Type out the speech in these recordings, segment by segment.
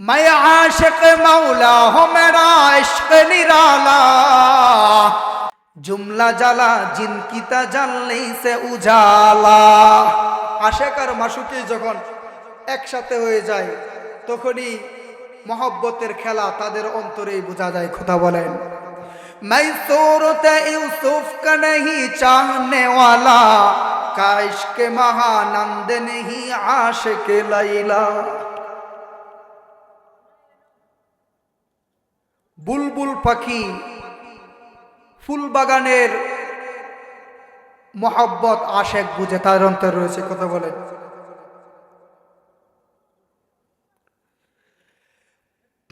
মায়াশক মাওলা হোমেরাশক নিরালা। জুমলা জালা জিনকিতা জানলেইছে উজালা। আশেক আর মাসুকি যখন একসাথে হয়ে যায়, তখনই মহব্বতের খেলা তাদের অন্তরেই বোঝা যায়, কথা বলেন। মহানন্দে নেই আশেকে লাইলা। বুলবুল পাখি ফুল বাগানের মহাব্বত আশেক বুঝে, তার অন্তর রয়েছে কথা বলেন।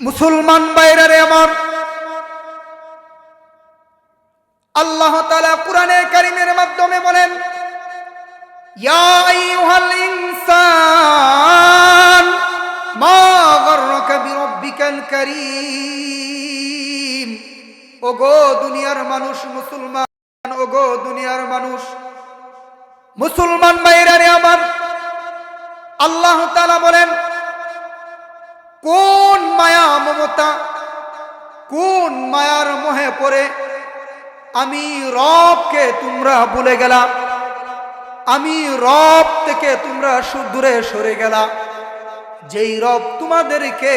মুসলমান বাইরে আমার, আল্লাহ তালা কোরআনে কারিমের মাধ্যমে বলেন ইনসান মা গররাকা বিরব্বিকাল ওগো দুনিয়ার মানুষ মুসলমান, ওগো দুনিয়ার মানুষ। মুসলমান ভাইরা রে আমার, আল্লাহ তালা বলেন, কোন মায়া মমতা, কোন মায়ার মোহে পড়ে, আমি রবকে তোমরা ভুলে গেলা আমি রব থেকে তোমরা দূরে সরে গেলা যেই রব তোমাদেরকে,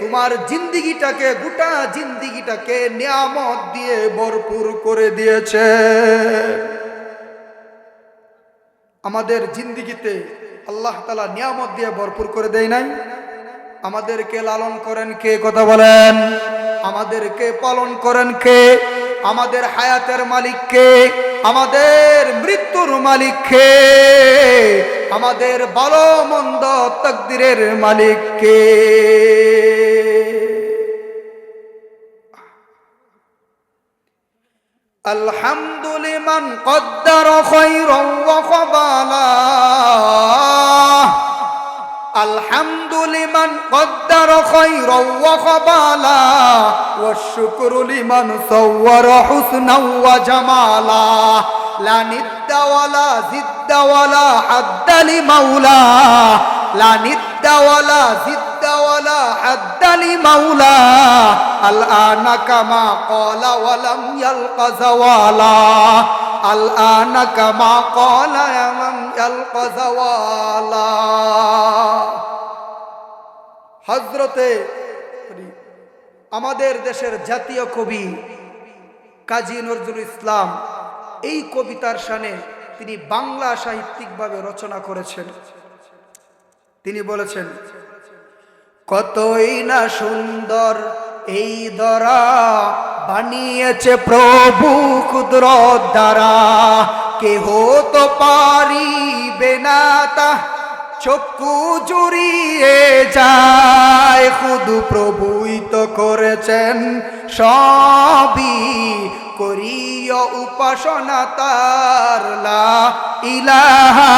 তোমার জিন্দিগিটাকে, গোটা জিন্দিগিটাকে নিয়ামত দিয়ে ভরপুর করে দিয়েছে। আমাদের জিন্দিগিতে আল্লাহ তালা নিয়ামত দিয়ে ভরপুর করে দেয় নাই। আমাদেরকে লালন করেন কে? কথা বলেন। আমাদেরকে পালন করেন কে? আমাদের হায়াতের মালিক কে? আমাদের মৃত্যুর মালিককে আমাদের ভালো মন্দ তকদিরের মালিককে। আলহামদুলিমান কদ্দার খৈর খবালা الحمد لمن قدر خيرا وقبالا والشكر لمن صور حسنا وجمالا. لا ند ولا زد ولا حد لمولا. لا ند ولا زد ولا حد لمولا. الآن كما قال ولم يلق زوالا. الآن كما قال ولم يلق زوالا. হজরতে আমাদের দেশের জাতীয় কবি কাজী নজরুল ইসলাম, এই কবিতার শানে তিনি বাংলা সাহিত্যিকভাবে রচনা করেছেন। তিনি বলেছেন, কতই না সুন্দর এই দরা বানিয়েছে প্রভু ক্ষুদ্র দ্বারা। কেহ তো পারিবে না তা চক্ষু জুড়িয়ে যায় শুধু প্রভুই তো করেছেন, সবই করিয় উপাসনা তার। লা ইলাহা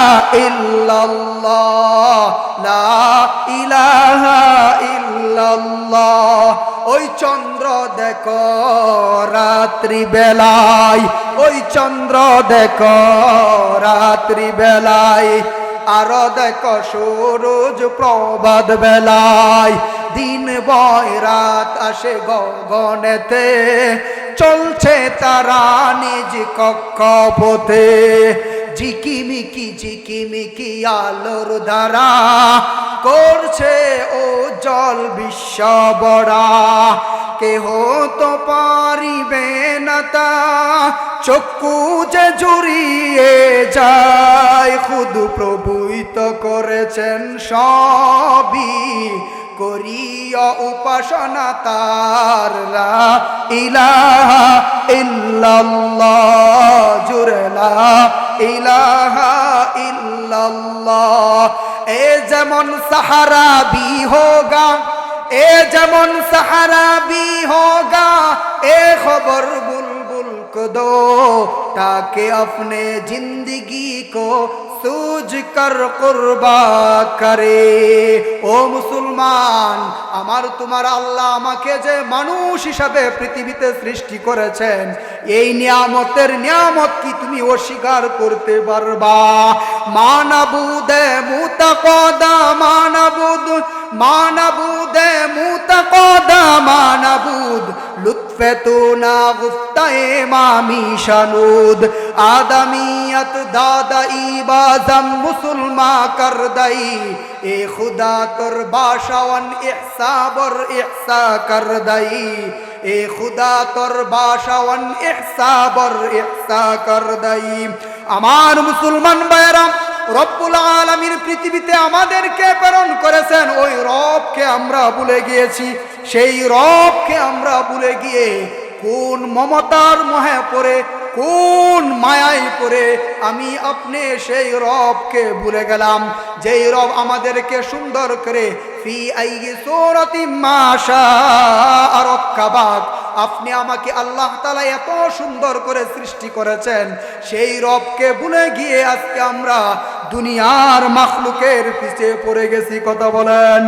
লা ইলাহা ওই চন্দ্র দেখো রাত্রি বেলায় ওই চন্দ্র দেখো রাত্রি বেলায় আরও দেখো সূরজ প্রবাদ বেলায়, দিন বয় রাত আসে গগনেতে, চলছে তারা নিজ কক্ষপথে। ঝিকিমিকি ঝিকিমিকি আলোর দ্বারা করছে ও জল বিশ্ব বড়া কেহ তো পারিবে না তা চক্ষু যে জুড়িয়ে যায়, খুদু প্রভুই করেছেন সবই। করিয় উপাসনা তার ইলাহা ইল্লাল্লাহ জুরলা ইলাহা ইল্লাল্লাহ। এ যেমন সাহারা বি হোগা, এ যেমন সাহারা বি হোগা, এ খবর বুলবুল को दो ताकि अपने जिंदगी को सूझ कर कुर्बा করে ও মুসলমান আমার তোমার আল্লাহ আমাকে যে মানুষ হিসাবে পৃথিবীতে সৃষ্টি করেছেন এই নিয়ামতের নিয়ামত কি তুমি অস্বীকার করতে পারবা মানাবুদে মুতাকদা মানাবুদ, মানাবুদে হামুদ লুৎফে তো না গুফতা ইমামি শানুদ, আদমিয়ত দাদাই বাজম মুসলমা কর দই এ খুদা তোর বাসাওয়ান ইহসা বর ইহসা কর দই এ খুদা তোর বাসাওয়ান ইহসা বর ইহসা কর দই আমার মুসলমান ভাইরাম রব্বুল আলমীর পৃথিবীতে আমাদেরকে প্রেরণ করেছেন। ওই রবকে আমরা ভুলে গিয়েছি। সেই রবকে আমরা ভুলে গিয়ে কোন মমতার মহে পড়ে, কোন মায়াই পড়ে আমি আপনি সেই রবকে ভুলে গেলাম। যেই রব আমাদেরকে সুন্দর করে সোরতি মাশা আপনি আমাকে আল্লাহ তালা এত সুন্দর করে সৃষ্টি করেছেন। সেই রবকে ভুলে গিয়ে আজকে আমরা দুনিয়ার মাখলুকের পিছে পড়ে গেছি, কথা বলেন।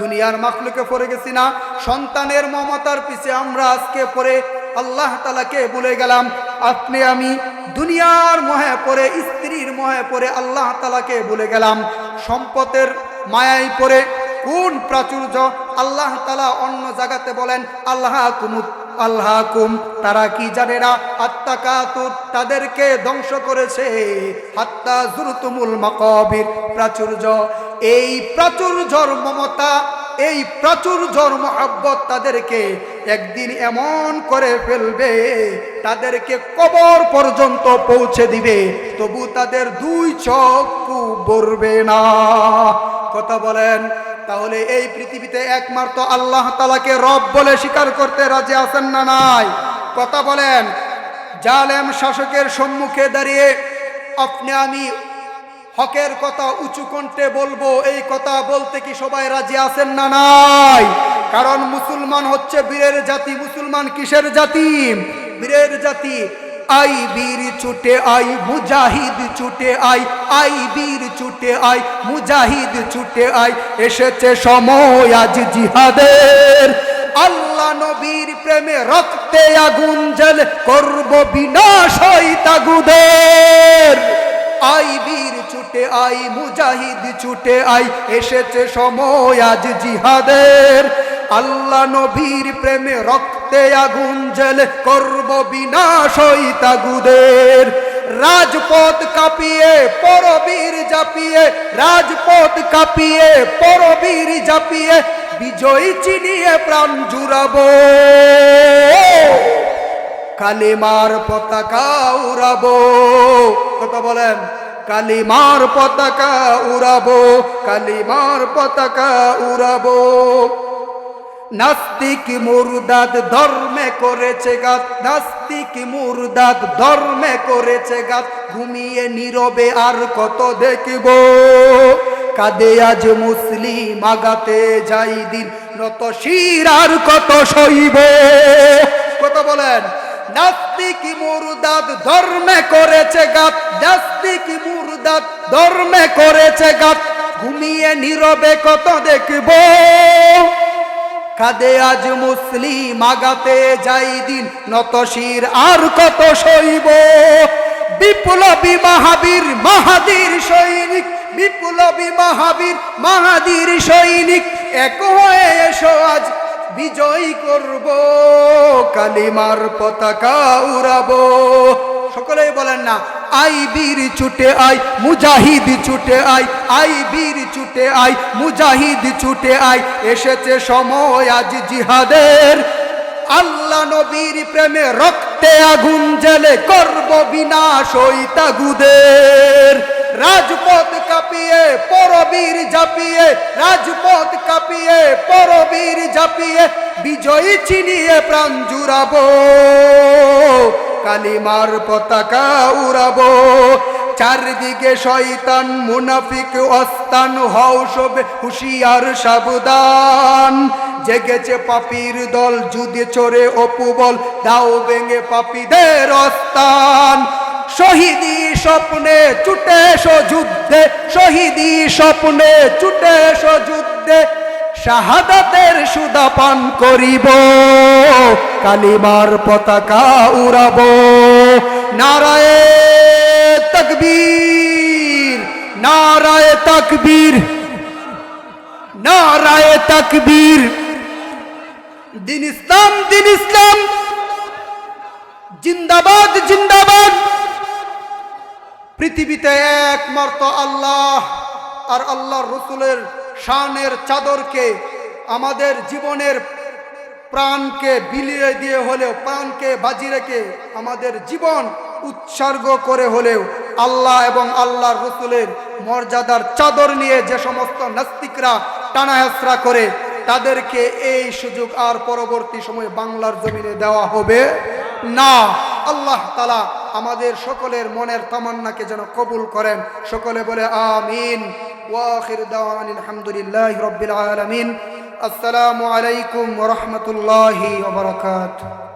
দুনিয়ার মাখলুকে পড়ে গেছি না, সন্তানের মমতার পিছে আমরা আজকে পড়ে আল্লাহ তালাকে ভুলে গেলাম, আপনি আমি দুনিয়ার মহে পড়ে, স্ত্রীর মহে পড়ে আল্লাহ তালাকে ভুলে গেলাম, সম্পদের মায়াই পড়ে কোন প্রাচুর্য আল্লাহ তালা অন্য জায়গাতে বলেন, আল্লাহ কুমুত আল্লাহ কুম তারা কি জানে না? আত্মাকাতুর তাদেরকে ধ্বংস করেছে। হাত্তা জুরতুমুল মাকাবির, প্রাচুর্য। এই প্রাচুর্যর মমতা, এই প্রাচুর্যর মহাব্বত তাদেরকে একদিন এমন করে ফেলবে, তাদেরকে কবর পর্যন্ত পৌঁছে দিবে। তবু তাদের দুই চক্ষু বলবে না। কথা বলেন তাহলে এই পৃথিবীতে একমাত্র আল্লাহ তালাকে রব বলে স্বীকার করতে রাজি আছেন না নাই? কথা বলেন, জালেম শাসকের সম্মুখে দাঁড়িয়ে আপনি আমি হকের কথা উঁচু কণ্ঠে বলব, এই কথা বলতে কি সবাই রাজি আছেন না নাই? কারণ মুসলমান হচ্ছে বীরের জাতি, মুসলমান কিসের জাতি? বীরের জাতি। আই বীর ছুটে আই, মুজাহিদ ছুটে আই আই বীর ছুটে আই, মুজাহিদ ছুটে আই, এসেছে সময় আজ জিহাদের। আল্লাহ নবীর প্রেমে রক্তে আগুন জল করব বিনাশ ওই তাগুদের আই বীর ছুটে আই, মুজাহিদ ছুটে আই, এসেছে সময় আজ জিহাদের। আল্লাহ নবীর প্রেমে রক্তে আগুন জেল করব বিনাশ ওই তাগুদের। রাজপথ কাঁপিয়ে পরবীর জাপিয়ে, রাজপথ কাঁপিয়ে পরবীর জাপিয়ে বিজয়ী চিনিয়ে প্রাণ জুড়াবো। কালিমার পতাকা উড়াবো। কথা বলেন? কালিমার পতাকা উড়াবো, কালিমার পতাকা উড়াবো। নাস্তিক মুরদাদ ধর্মে করেছে গাত নাস্তিক মুরদাদ ধর্মে করেছে গাত ঘুমিয়ে নীরবে আর কত দেখব? কাদে আজ মুসলিম আগাতে যাই দিন, নত শির আর কত সইব? কত বলেন, নাস্তিক মুরদাদ ধর্মে করেছে গাত নাস্তিক মুরদাদ ধর্মে করেছে গাত ঘুমিয়ে নীরবে কত দেখব? কাদে আজ মুসলিম আগাতে যাই দিন, নতশির আর কত সইব? বিপ্লবী মাহাবীর মাহাদির সৈনিক, বিপ্লবী মাহাবীর মাহাদির সৈনিক, এক হয়ে এসো আজ বিজয় করব, কালিমার পতাকা উড়াবো। সকলেই বলেন না আই বীর ছুটে আই, মুজাহিদ ছুটে আই আই বীর ছুটে আই, মুজাহিদ ছুটে আই, এসেছে সময় আজ জিহাদের। আল্লাহ নবীর প্রেমে রক্তে আগুন জেলে করব বিনাশ ওই তাগুদের রাজপথ কাঁপিয়ে পরবীর জাপিয়ে রাজপথ কাঁপিয়ে পরবীর জাপিয়ে বিজয়ী চিনিয়ে প্রাণ জুড়াবো। কালিমার পতাকা উড়াবো। চারদিকে শয়তান, মুনাফিক, অস্তান, হও হুশিয়ার সাবধান। জেগেছে পাপির দল যুদে চড়ে অপু বল দাও ভেঙে পাপীদের অস্তান। শহীদি স্বপ্নে ছুটে এসো যুদ্ধে, শহীদি স্বপ্নে ছুটে এসো যুদ্ধে। শাহাদাতের সুদা পান করিব, কালিমার পতাকা উড়াব। নারায় তকবীর নারায় তকবীর নারায় তকবীর। দিন ইসলাম দিন ইসলাম। জিন্দাবাদ জিন্দাবাদ। পৃথিবীতে একমাত্র আল্লাহ আর আল্লাহর রসুলের শানের চাদরকে আমাদের জীবনের প্রাণকে বিলিয়ে দিয়ে হলেও, প্রাণকে বাজি রেখে আমাদের জীবন উৎসর্গ করে হলেও, আল্লাহ এবং আল্লাহর রসুলের মর্যাদার চাদর নিয়ে যে সমস্ত নাস্তিকরা টানাহেসরা করে, তাদেরকে এই সুযোগ আর পরবর্তী সময়ে বাংলার জমিনে দেওয়া হবে না। আল্লাহ তালা আমাদের সকলের মনের তামান্নাকে যেন কবুল করেন। সকলে বলে, আমিন। وآخر دعوان الحمد لله رب العالمين. السلام عليكم ورحمة الله وبركاته.